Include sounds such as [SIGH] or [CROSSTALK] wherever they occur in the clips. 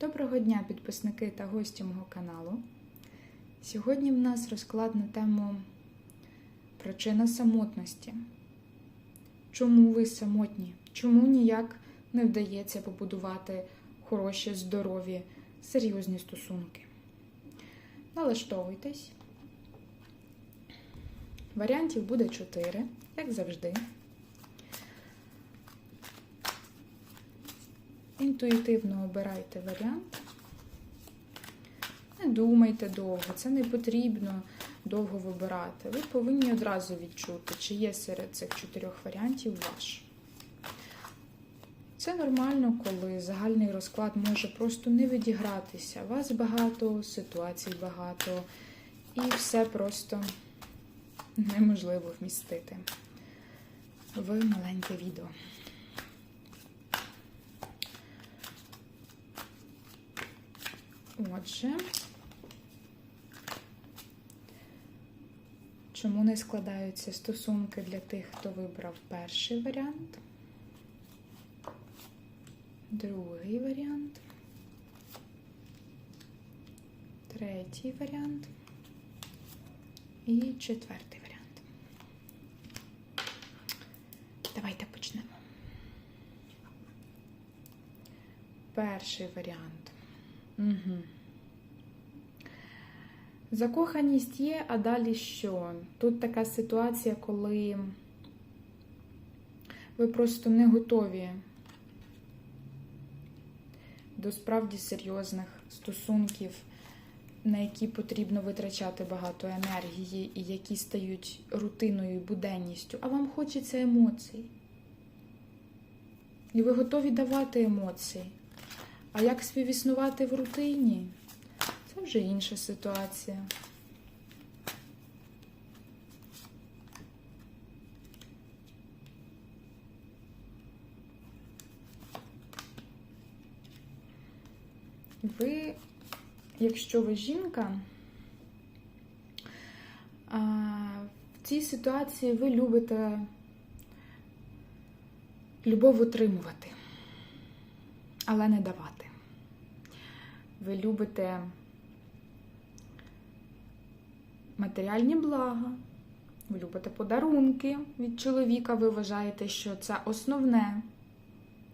Доброго дня, підписники та гості мого каналу. Сьогодні в нас розклад на тему причина самотності. Чому ви самотні? Чому ніяк не вдається побудувати хороші, здорові, серйозні стосунки? Налаштовуйтесь. Варіантів буде 4, як завжди. Інтуїтивно обирайте варіант. Не думайте довго, це не потрібно довго вибирати. Ви повинні одразу відчути, чи є серед цих чотирьох варіантів ваш. Це нормально, коли загальний розклад може просто не відігратися. Вас багато, ситуацій багато, і все просто неможливо вмістити в маленьке відео. Отже, чому не складаються стосунки для тих, хто вибрав перший варіант, другий варіант, третій варіант і четвертий варіант. Давайте почнемо. Перший варіант. Угу. Закоханість є, а далі що? Тут така ситуація, коли ви просто не готові до справді серйозних стосунків, на які потрібно витрачати багато енергії і які стають рутиною і буденністю, а вам хочеться емоцій. І ви готові давати емоції. А як співіснувати в рутині? Це вже інша ситуація. Ви, якщо ви жінка, в цій ситуації ви любите любов отримувати, але не давати. Ви любите матеріальні блага, ви любите подарунки від чоловіка, ви вважаєте, що це основне.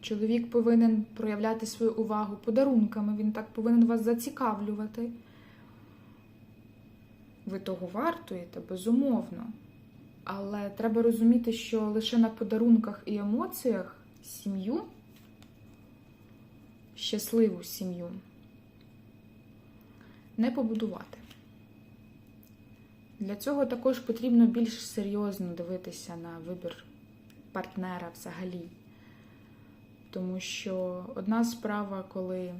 Чоловік повинен проявляти свою увагу подарунками, він так повинен вас зацікавлювати. Ви того вартуєте, безумовно. Але треба розуміти, що лише на подарунках і емоціях сім'ю, щасливу сім'ю, не побудувати. Для цього також потрібно більш серйозно дивитися на вибір партнера взагалі. Тому що одна справа, коли,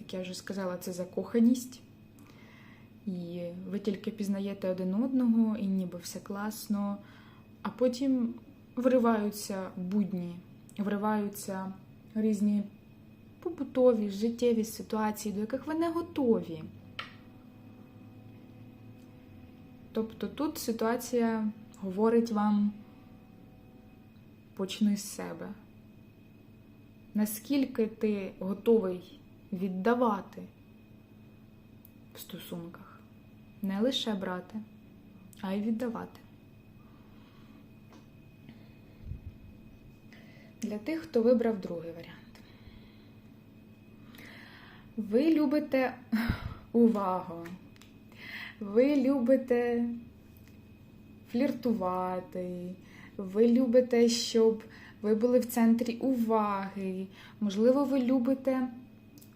як я вже сказала, це закоханість, і ви тільки пізнаєте один одного, і ніби все класно, а потім вриваються будні, вриваються різні побутові, життєві ситуації, до яких ви не готові. Тобто тут ситуація говорить вам почни з себе. Наскільки ти готовий віддавати в стосунках? Не лише брати, а й віддавати. Для тих, хто вибрав другий варіант. Ви любите [LAUGHS] увагу. Ви любите фліртувати, ви любите, щоб ви були в центрі уваги. Можливо, ви любите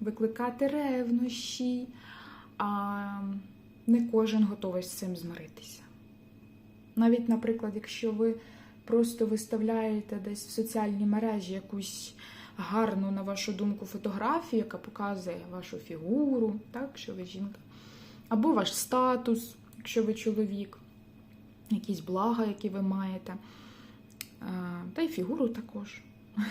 викликати ревнощі, а не кожен готовий з цим змиритися. Навіть, наприклад, якщо ви просто виставляєте десь в соціальній мережі якусь гарну, на вашу думку, фотографію, яка показує вашу фігуру, так, що ви жінка, або ваш статус, якщо ви чоловік, якісь блага, які ви маєте, та й фігуру також. [LAUGHS]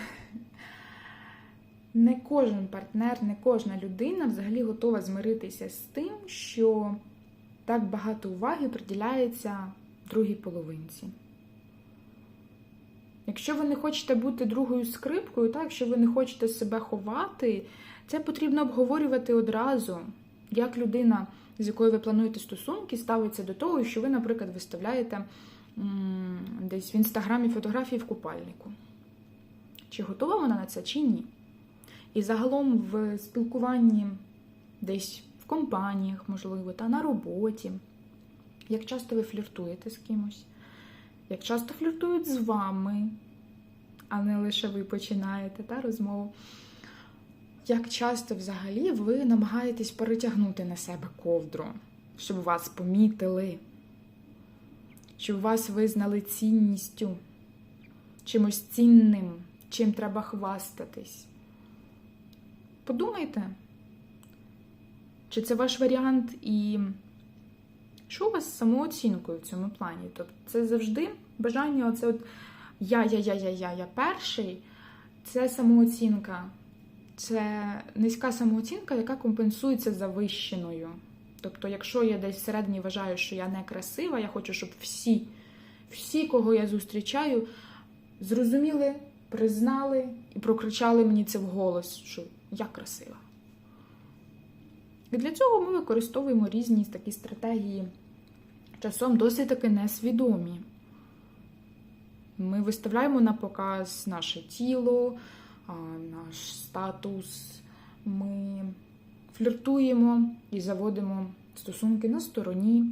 Не кожен партнер, не кожна людина взагалі готова змиритися з тим, що так багато уваги приділяється другій половинці. Якщо ви не хочете бути другою скрипкою, так, якщо ви не хочете себе ховати, це потрібно обговорювати одразу, як людина, з якою ви плануєте стосунки, ставиться до того, що ви, наприклад, виставляєте десь в інстаграмі фотографії в купальнику. Чи готова вона на це, чи ні? І загалом в спілкуванні десь в компаніях, можливо, та на роботі. Як часто ви фліртуєте з кимось? Як часто фліртують з вами, а не лише ви починаєте та, розмову. Як часто взагалі ви намагаєтесь перетягнути на себе ковдру, щоб вас помітили, щоб вас визнали цінністю, чимось цінним, чим треба хвастатись? Подумайте, чи це ваш варіант і що у вас з самооцінкою в цьому плані? Тобто це завжди бажання, оце от я, я, я, я, я, я перший. Це самооцінка. Це низька самооцінка, яка компенсується завищеною. Тобто, якщо я десь всередині вважаю, що я не красива, я хочу, щоб всі, всі, кого я зустрічаю, зрозуміли, признали і прокричали мені це вголос, що я красива. І для цього ми використовуємо різні такі стратегії, часом досить таки несвідомі. Ми виставляємо на показ наше тіло, наш статус, ми фліртуємо і заводимо стосунки на стороні,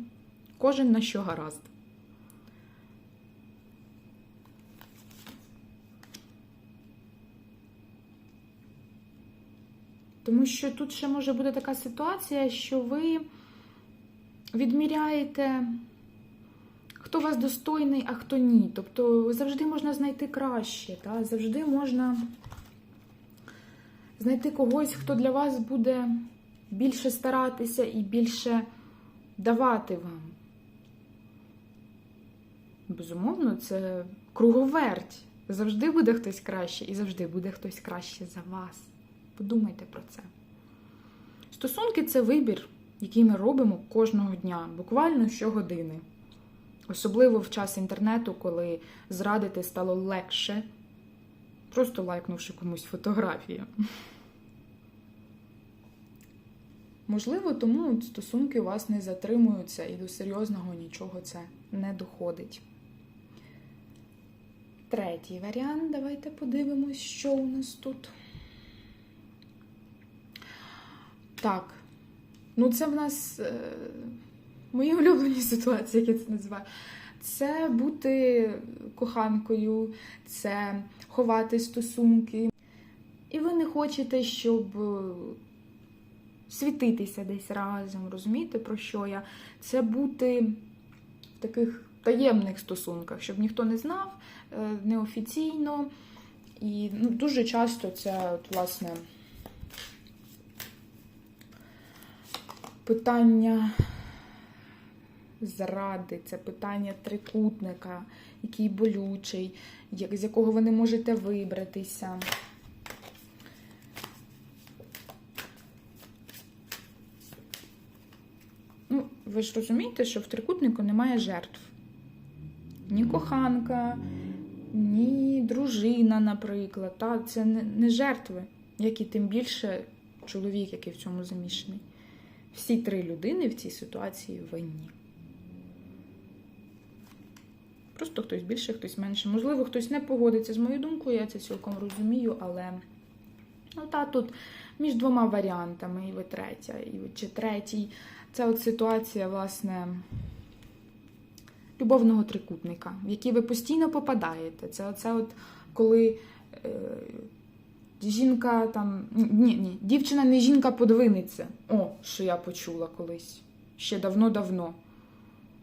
кожен на що гаразд. Тому що тут ще може бути така ситуація, що ви відміряєте, хто вас достойний, а хто ні. Тобто завжди можна знайти краще, та? завжди можна знайти когось, хто для вас буде більше старатися і більше давати вам. Безумовно, це круговерть. Завжди буде хтось краще, і завжди буде хтось краще за вас. Подумайте про це. Стосунки це вибір, який ми робимо кожного дня, буквально щогодини. Особливо в час інтернету, коли зрадити стало легше, просто лайкнувши комусь фотографію. Можливо, тому стосунки вас не затримуються і до серйозного нічого це не доходить. Третій варіант. Давайте подивимось, що у нас тут. Так. Ну, це в нас е, мої улюблені ситуації, як я це називаю. Це бути коханкою, це ховати стосунки. І ви не хочете, щоб е, світитися десь разом, розумієте, про що я? Це бути в таких таємних стосунках, щоб ніхто не знав, е, неофіційно. І ну, дуже часто це, от, власне, питання зради, це питання трикутника, який болючий, з якого ви не можете вибратися. Ну, ви ж розумієте, що в трикутнику немає жертв. Ні коханка, ні дружина, наприклад. Та? Це не жертви, як і тим більше чоловік, який в цьому замішаний. Всі три людини в цій ситуації винні. Просто хтось більше, хтось менше. Можливо, хтось не погодиться з моєю думкою, я це цілком розумію, але ну, та, тут між двома варіантами, і ви третя, і ви чи третій. Це от ситуація, власне, любовного трикутника, в який ви постійно попадаєте. Це оце от коли. Е, Жінка там. Ні, ні, дівчина не жінка подвинеться. О, що я почула колись. Ще давно-давно.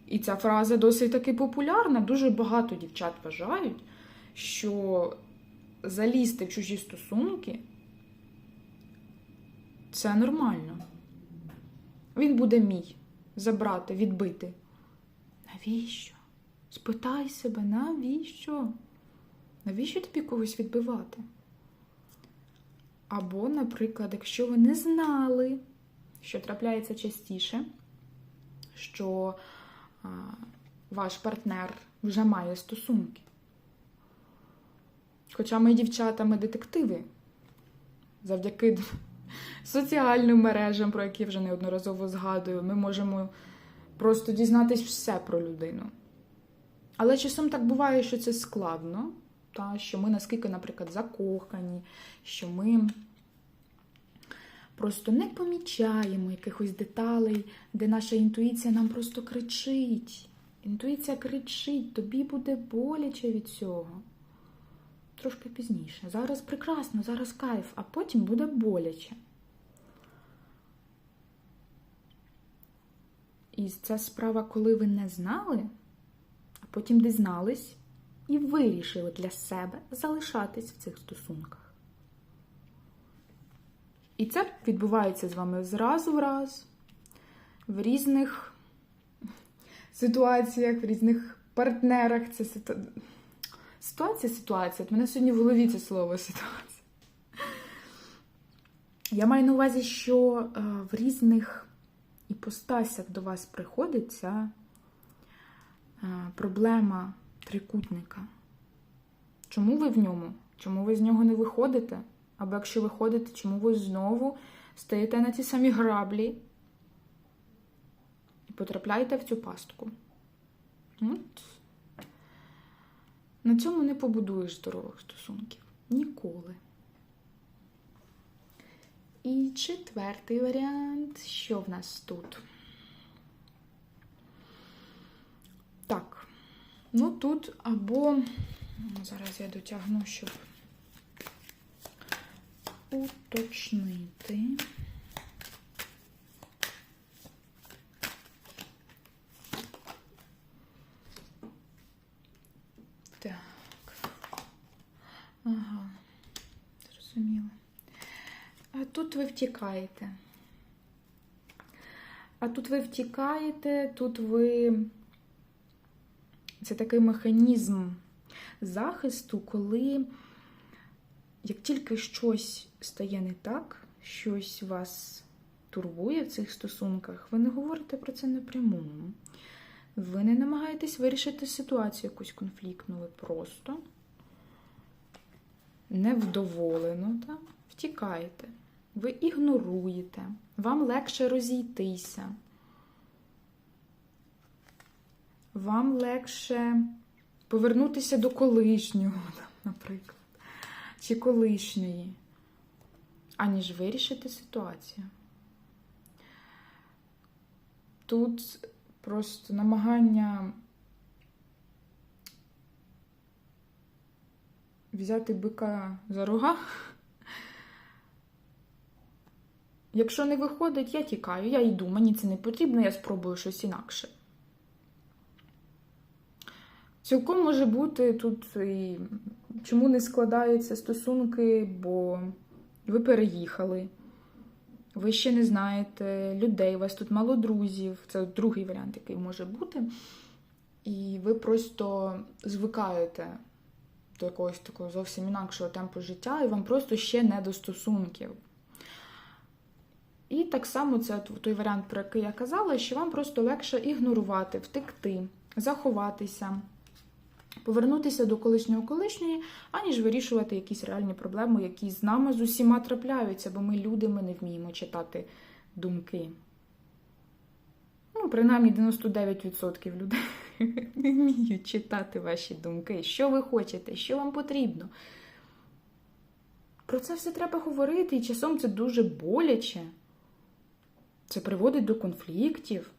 І ця фраза досить таки популярна. Дуже багато дівчат вважають, що залізти в чужі стосунки це нормально. Він буде мій забрати, відбити. Навіщо? Спитай себе, навіщо? Навіщо тобі когось відбивати? Або, наприклад, якщо ви не знали, що трапляється частіше, що ваш партнер вже має стосунки. Хоча ми дівчата, ми детективи. Завдяки [LAUGHS] соціальним мережам, про які вже неодноразово згадую, ми можемо просто дізнатись все про людину. Але часом так буває, що це складно, та, що ми наскільки, наприклад, закохані, що ми просто не помічаємо якихось деталей, де наша інтуїція нам просто кричить. Інтуїція кричить, тобі буде боляче від цього. Трошки пізніше. Зараз прекрасно, зараз кайф, а потім буде боляче. І ця справа, коли ви не знали, а потім дізнались і вирішили для себе залишатись в цих стосунках. І це відбувається з вами зразу в раз, в різних ситуаціях, в різних партнерах. Це ситу... ситуація, ситуація. От мене сьогодні в голові це слово ситуація. Я маю на увазі, що е, в різних іпостасях до вас приходить ця е, проблема трикутника. Чому ви в ньому? Чому ви з нього не виходите? Або якщо виходите, чому ви знову стаєте на ті самі граблі і потрапляєте в цю пастку? От. На цьому не побудуєш здорових стосунків. Ніколи. І четвертий варіант. Що в нас тут? Так. Ну тут або. Зараз я дотягну, щоб уточнити. Так. Ага, зрозуміло. А тут ви втікаєте. А тут ви втікаєте, тут ви. Це такий механізм захисту, коли як тільки щось стає не так, щось вас турбує в цих стосунках, ви не говорите про це напряму. Ви не намагаєтесь вирішити ситуацію якусь конфліктну, ви просто невдоволено та, втікаєте. Ви ігноруєте, вам легше розійтися. Вам легше повернутися до колишнього, [LAUGHS] наприклад, чи колишньої, аніж вирішити ситуацію. Тут просто намагання взяти бика за рога. Якщо не виходить, я тікаю, я йду, мені це не потрібно, я спробую щось інакше. Цілком може бути тут і чому не складаються стосунки, бо ви переїхали, ви ще не знаєте людей, у вас тут мало друзів. Це другий варіант, який може бути. І ви просто звикаєте до якогось такого зовсім інакшого темпу життя, і вам просто ще не до стосунків. І так само це той варіант, про який я казала, що вам просто легше ігнорувати, втекти, заховатися, повернутися до колишнього колишньої, аніж вирішувати якісь реальні проблеми, які з нами з усіма трапляються, бо ми люди, ми не вміємо читати думки. Ну, принаймні 99% людей [LAUGHS] не вміють читати ваші думки. Що ви хочете, що вам потрібно. Про це все треба говорити, і часом це дуже боляче. Це приводить до конфліктів.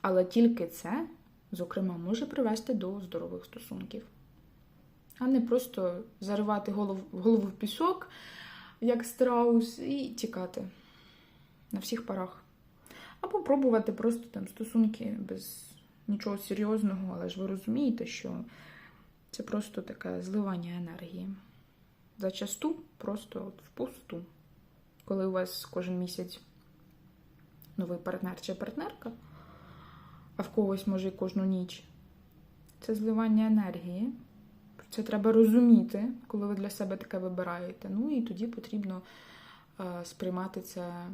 Але тільки це, зокрема, може привести до здорових стосунків. А не просто заривати голову, голову в пісок, як страус, і тікати на всіх парах. Або пробувати просто там стосунки без нічого серйозного, але ж ви розумієте, що це просто таке зливання енергії. Зачасту просто от впусту коли у вас кожен місяць новий партнер чи партнерка, а в когось може і кожну ніч. Це зливання енергії. Це треба розуміти, коли ви для себе таке вибираєте. Ну і тоді потрібно е, сприймати це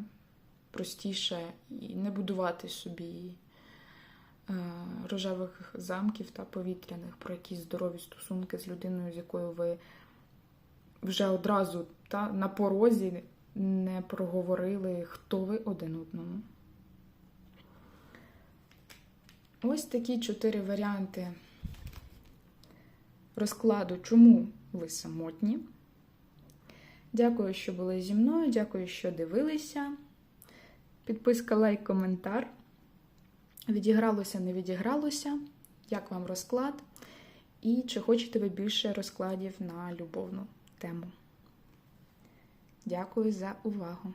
простіше і не будувати собі е, рожевих замків та повітряних, про якісь здорові стосунки з людиною, з якою ви вже одразу та, на порозі не проговорили, хто ви один одному. Ось такі чотири варіанти розкладу, чому ви самотні. Дякую, що були зі мною. Дякую, що дивилися. Підписка, лайк, коментар. Відігралося, не відігралося. Як вам розклад? І чи хочете ви більше розкладів на любовну тему? Дякую за увагу!